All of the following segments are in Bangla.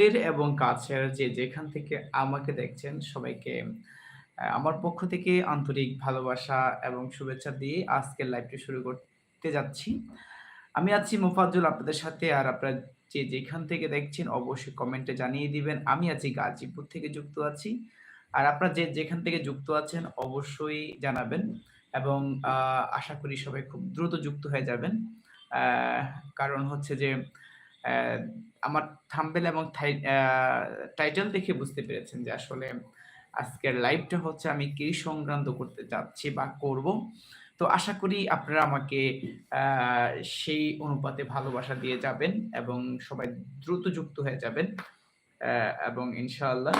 দূরের এবং কাছের যে যেখান থেকে আমাকে দেখছেন সবাইকে আমার পক্ষ থেকে আন্তরিক ভালোবাসা এবং শুভেচ্ছা দিয়ে আজকের লাইভটি শুরু করতে যাচ্ছি। আমি আছি মোফাজ্জল আপনাদের সাথে আর আপনারা যে যেখান থেকে দেখছেন অবশ্যই কমেন্টে জানিয়ে দিবেন। আমি আছি গাজীপুর থেকে যুক্ত আছি। আর আপনারা যে যেখান থেকে যুক্ত আছেন অবশ্যই জানাবেন এবং আশা করি সবাই খুব দ্রুত যুক্ত হয়ে যাবেন। কারণ হচ্ছে যে আমার থাম্বনেল এবং টাইটেল দেখে বুঝতে পেরেছেন যে আসলে আজকের লাইভটা হচ্ছে আমি কি সংক্রান্ত করতে যাচ্ছি বা করব। তো আশা করি আপনারা আমাকে সেই অনুপাতে ভালোবাসা দিয়ে যাবেন এবং সবাই দ্রুত যুক্ত হয়ে যাবেন। এবং ইনশাআল্লাহ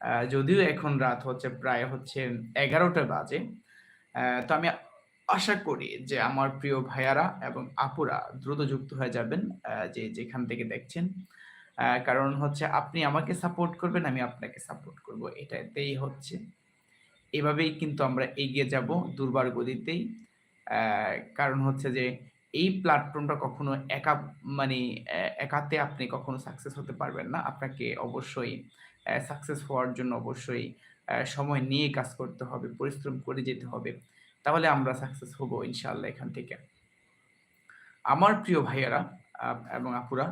আ যদিও এখন রাত হচ্ছে প্রায় হচ্ছে ১১টা বাজে। তো আমি আশা করি যে আমার প্রিয় ভাইয়ারা এবং আপুরা দ্রুত যুক্ত হয়ে যাবেন যে যেখান থেকে দেখছেন। কারণ হচ্ছে আপনি আমাকে সাপোর্ট করবেন, আমি আপনাকে সাপোর্ট করব। এটাতেই হচ্ছে। এভাবেই কিন্তু আমরা এগিয়ে যাব দুর্বার গতিতেই। কারণ হচ্ছে যে এই প্ল্যাটফর্মটা কখনো একা মানে একাতে আপনি কখনো সাকসেস হতে পারবেন না। আপনাকে অবশ্যই সাকসেস হওয়ার জন্য অবশ্যই সময় নিয়ে কাজ করতে হবে, পরিশ্রম করে যেতে হবে। তাহলে আমরা সাকসেস হব ইনশাআল্লাহ এখান থেকে। আমার প্রিয় ভাইয়েরা এবং আপুরা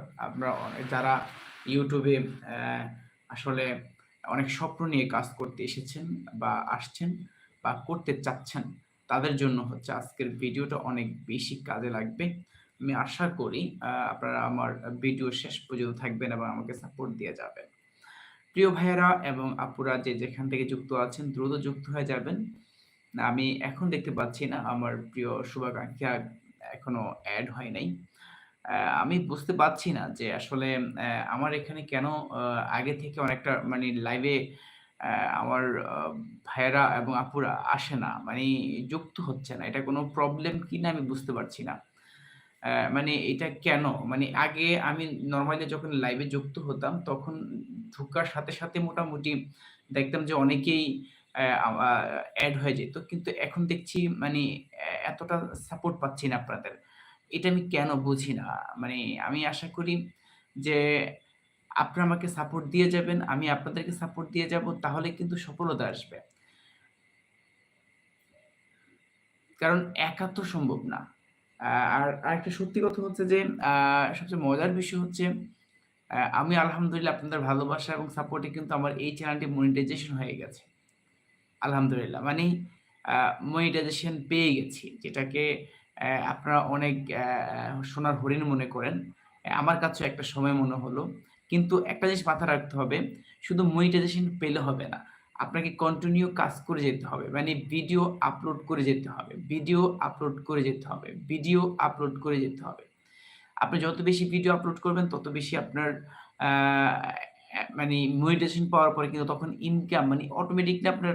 অনে যারা ইউটিউবে আসলে অনেক স্বপ্ন নিয়ে কাজ করতে এসেছেন বা আসছেন বা করতে চাচ্ছেন, তাদের জন্য হচ্ছে আজকের ভিডিওটা অনেক বেশি কাজে লাগবে। আমি আশা করি আপনারা আমার ভিডিও শেষ পর্যন্ত থাকবেন এবং আমাকে সাপোর্ট দিয়ে যাবেন। প্রিয় ভাইয়েরা এবং আপুরা যে যেখান থেকে যুক্ত আছেন দ্রুত যুক্ত হয়ে যাবেন। আমি এখন দেখতে পাচ্ছি না আমার প্রিয় শুভাকাঙ্ক্ষী এখনও অ্যাড হয় নাই। আমি বুঝতে পারছি না যে আসলে আমার এখানে কেন আগে থেকে অনেকটা মানে লাইভে আমার ভাইয়েরা এবং আপুরা আসে না। মানে যুক্ত হচ্ছে না। এটা কোনো প্রবলেম কি না আমি বুঝতে পারছি না। মানে এটা কেন? মানে আগে আমি নর্মালি যখন লাইভে যুক্ত হতাম তখন ঢুকার সাথে, সাথে মোটামুটি দেখতাম যে অনেকেই অ্যা আ এড হয়ে যেত। কিন্তু এখন দেখছি মানে এতটা সাপোর্ট পাচ্ছি না আপনাদের। এটা আমি কেন বুঝি না। মানে আমি আশা করি যে আপনারা আমাকে সাপোর্ট দিয়ে যাবেন, আমি আপনাদেরকে সাপোর্ট দিয়ে যাব তাহলে কিন্তু সফলতা আসবে। কারণ একা তো সম্ভব না। আর আরেকটা সত্যি কথা হচ্ছে যে সবচেয়ে মজার বিষয় হচ্ছে আমি আলহামদুলিল্লাহ আপনাদের ভালোবাসা এবং সাপোর্টে কিন্তু আমার এই চ্যানেলটি মনিটাইজেশন হয়ে গেছে। আলহামদুলিল্লাহ। মানে মনিটাইজেশন পেয়ে গেছি। যেটাকে আপনারা অনেক সোনার হরিণ মনে করেন। আমার কাছেও একটা সময় মনে হলো। কিন্তু একটা জিনিস মাথায় রাখতে হবে, শুধু মনিটাইজেশন পেলে হবে না। আপনাকে কন্টিনিউ কাজ করে যেতে হবে। মানে ভিডিও আপলোড করে যেতে হবে। ভিডিও আপলোড করে যেতে হবে। ভিডিও আপলোড করে যেতে হবে। আপনি যত বেশি ভিডিও আপলোড করবেন তত বেশি আপনার মানে মনিটাইজেশন পাওয়ার পরে কিন্তু তখন ইনকাম মানে অটোমেটিক্যালি আপনার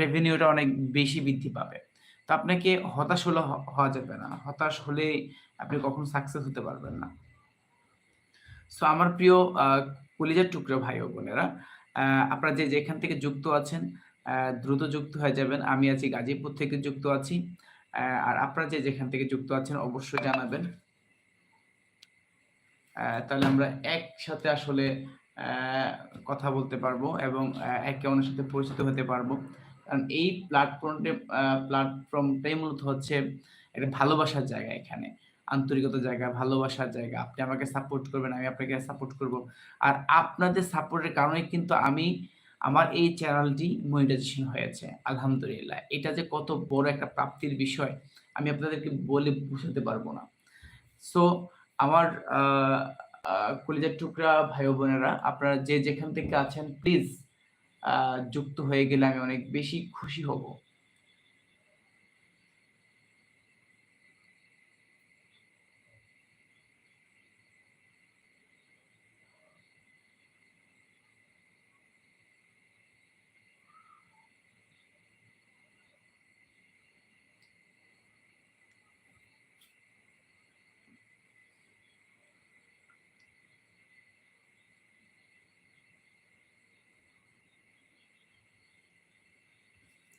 রেভিনিউটা অনেক বেশি বৃদ্ধি পাবে। তো আপনাকে হতাশ হলে হওয়া যাবে না। হতাশ হলেই আপনি কখনো সাকসেস হতে পারবেন না। সো আমার প্রিয় কলিজার টুকরা ভাই ও বোনেরা, আপনারা যে যেখান থেকে যুক্ত আছেন দ্রুত যুক্ত হয়ে যাবেন। আমি আছি গাজীপুর থেকে যুক্ত আছি। আর আপনারা যে যেখান থেকে যুক্ত আছেন অবশ্যই জানাবেন। তাহলে আমরা একসাথে আসলে কথা বলতে পারব এবং একে অন্যের সাথে পরিচিত হতে পারব। কারণ এই প্ল্যাটফর্মটে প্ল্যাটফর্মটাই মূলত হচ্ছে একটা ভালোবাসার জায়গা এখানে। আন্তরিকতার জায়গা, ভালোবাসার জায়গা। আপনি আমাকে সাপোর্ট করবেন, আমি আপনাকে সাপোর্ট করব। আর আপনাদের সাপোর্টের কারণেই কিন্তু আমি আমার এই চ্যানেলটি মনিটাইজেশন হয়েছে। আলহামদুলিল্লাহ। এটা যে কত বড় একটা প্রাপ্তির বিষয় আমি আপনাদেরকে বলে বুঝাতে পারব না। সো আমার কলিজার টুকরা ভাই বোনেরা আপনারা যে যেখান থেকে আছেন প্লিজ যুক্ত হয়ে গেলে আমি অনেক বেশি খুশি হব।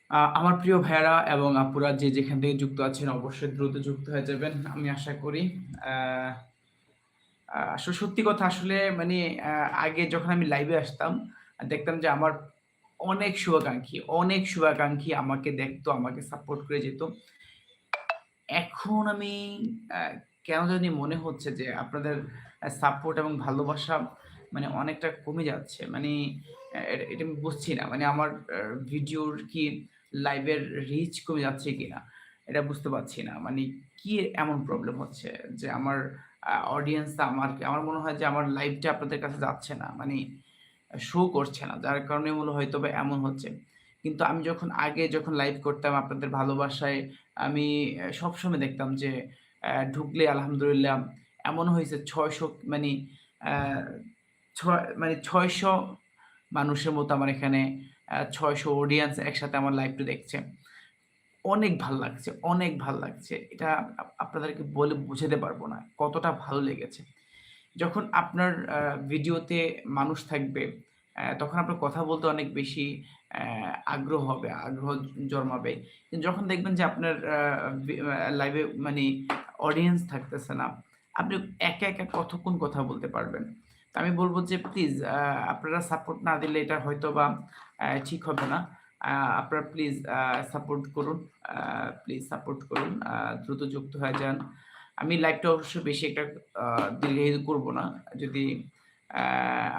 আমার প্রিয় ভাইয়েরা এবং আপুরা যে যেখান থেকে যুক্ত আছেন অবশ্যই দ্রুত যুক্ত হয়ে যাবেন। আমি আশা করি। আসলে সত্যি কথা আসলে মানে আগে যখন আমি লাইভে আসতাম, দেখতাম যে আমার অনেক শুভাকাঙ্ক্ষী, অনেক শুভাকাঙ্ক্ষী আমাকে দেখতো, আমাকে সাপোর্ট করে যেত। এখন আমি কেন জানি মনে হচ্ছে যে আপনাদের সাপোর্ট এবং ভালোবাসা মানে অনেকটা কমে যাচ্ছে। মানে এটা আমি বুঝছি না। মানে আমার ভিডিওর কি লাইভের রিচ কমে যাচ্ছে কিনা? এটা বুঝতে পারছি না। মানে কি এমন প্রবলেম হচ্ছে যে আমার আ অডিয়েন্সটা আমার আমার মনে হয় যে আমার লাইভটা আপনাদের কাছে যাচ্ছে না। মানে শো করছে না। যার কারণে মূল হয়তোবা এমন হচ্ছে। কিন্তু আমি যখন আগে যখন লাইভ করতাম আপনাদের ভালোবাসায়, আমি সবসময় দেখতাম যে ঢুকলে আলহামদুলিল্লাহ এমন হয়েছে ৬০০ মানে ছয় মানে ৬০০ মানুষের মতো আমার এখানে ৬০০ অডিয়েন্স একসাথে আমার লাইভটা দেখছে। অনেক ভালো লাগছে, অনেক ভালো লাগছে। এটা আপনাদেরকে বলে বুঝাতে পারব না। কতটা ভালো লেগেছে। যখন আপনার ভিডিওতে মানুষ থাকবে, তখন আপনার কথা বলতে অনেক বেশি আগ্রহ হবে, আগ্রহ জন্মাবে। যখন দেখবেন যে আপনার লাইভে মানে অডিয়েন্স থাকতেছে না, আপনি একা, একা কতক্ষণ কথা বলতে পারবেন? আমি বলব যে প্লিজ আপনারা সাপোর্ট না দিলে এটা হয়তো বা ঠিক হবে না। আপনারা প্লিজ সাপোর্ট করুন। প্লিজ সাপোর্ট করুন। দ্রুত যুক্ত হয়ে যান। আমি লাইভটা অবশ্য বেশি একটা দীর্ঘায়িত করব না। যদি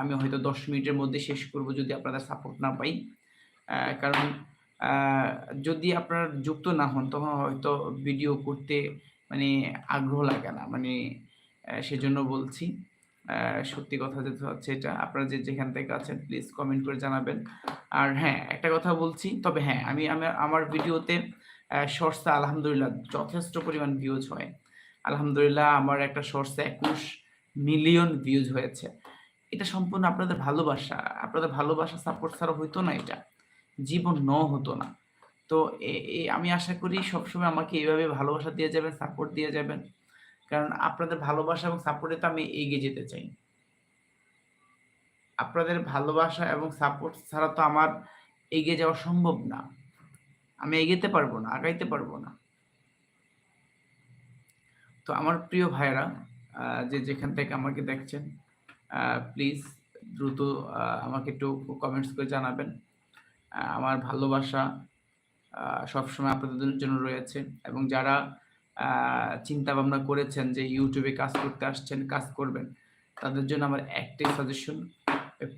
আমি হয়তো ১০ মিনিটের মধ্যে শেষ করব যদি আপনাদের সাপোর্ট না পাই। কারণ যদি আপনারা যুক্ত না হন, তখন হয়তো ভিডিও করতে মানে আগ্রহ লাগে না। মানে সেজন্য বলছি। সত্যি কথা যেটা হচ্ছে এটা। আপনারা যে যেখান থেকে আছেন প্লিজ কমেন্ট করে জানাবেন। আর হ্যাঁ, একটা কথা বলছি। তবে হ্যাঁ, আমি আমি আমার ভিডিওতে অ্যা আলহামদুলিল্লাহ যথেষ্ট পরিমাণ ভিউজ হয়। আলহামদুলিল্লাহ আমার একটা শর্টস এ ২১ মিলিয়ন ভিউজ হয়েছে। এটা সম্পূর্ণ আপনাদের ভালোবাসা। আপনাদের ভালোবাসা সাপোর্ট ছাড়া হইতো না এটা। জীবন ন হতো না। তো আমি আশা করি সবসময় আমাকে এভাবে ভালোবাসা দিয়ে যাবেন, সাপোর্ট দিয়ে যাবেন। কারণ আপনাদের ভালোবাসা এবং সাপোর্টে তো আমি এগিয়ে যেতে চাই। আপনাদের ভালোবাসা এবং সাপোর্ট ছাড়া তো আমার এগিয়ে যাওয়া সম্ভব না। আমি এগোতে পারব না, আগাইতে পারব না। তো আমার প্রিয় ভাইয়েরা আ যে যেখান থেকে আমাকে দেখছেন প্লিজ দ্রুত আমাকে একটু কমেন্টস করে জানাবেন। আমার ভালোবাসা সবসময় আপনাদের জন্য রয়েছে এবং যারা চিন্তা ভাবনা করেছেন যে ইউটিউবে কাজ করতে আসছেন, কাজ করবেন। তাদের জন্য আমার একটাই সাজেশন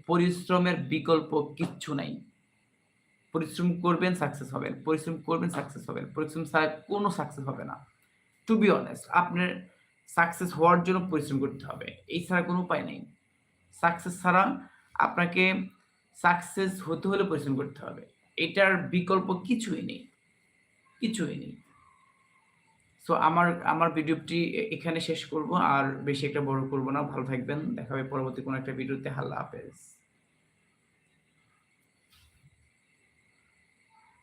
পরিশ্রমের বিকল্প কিচ্ছু নাই। পরিশ্রম করবেন, সাকসেস হবেন। পরিশ্রম করবেন, সাকসেস হবেন। পরিশ্রম ছাড়া কোনো সাকসেস হবে না। টু বি অনেস্ট আপনার সাকসেস হওয়ার জন্য পরিশ্রম করতে হবে। এই ছাড়া কোনো উপায় নেই। সাকসেস ছাড়া আপনাকে সাকসেস হতে হলে পরিশ্রম করতে হবে। এটার বিকল্প কিছুই নেই। কিছুই নেই। সো আমার আমার ভিডিওটি এখানে শেষ করব। আর বেশি একটা বড় করব না। ভালো থাকবেন। দেখা হবে পরবর্তী কোনো একটা ভিডিওতে। আল্লাহ হাফেজ।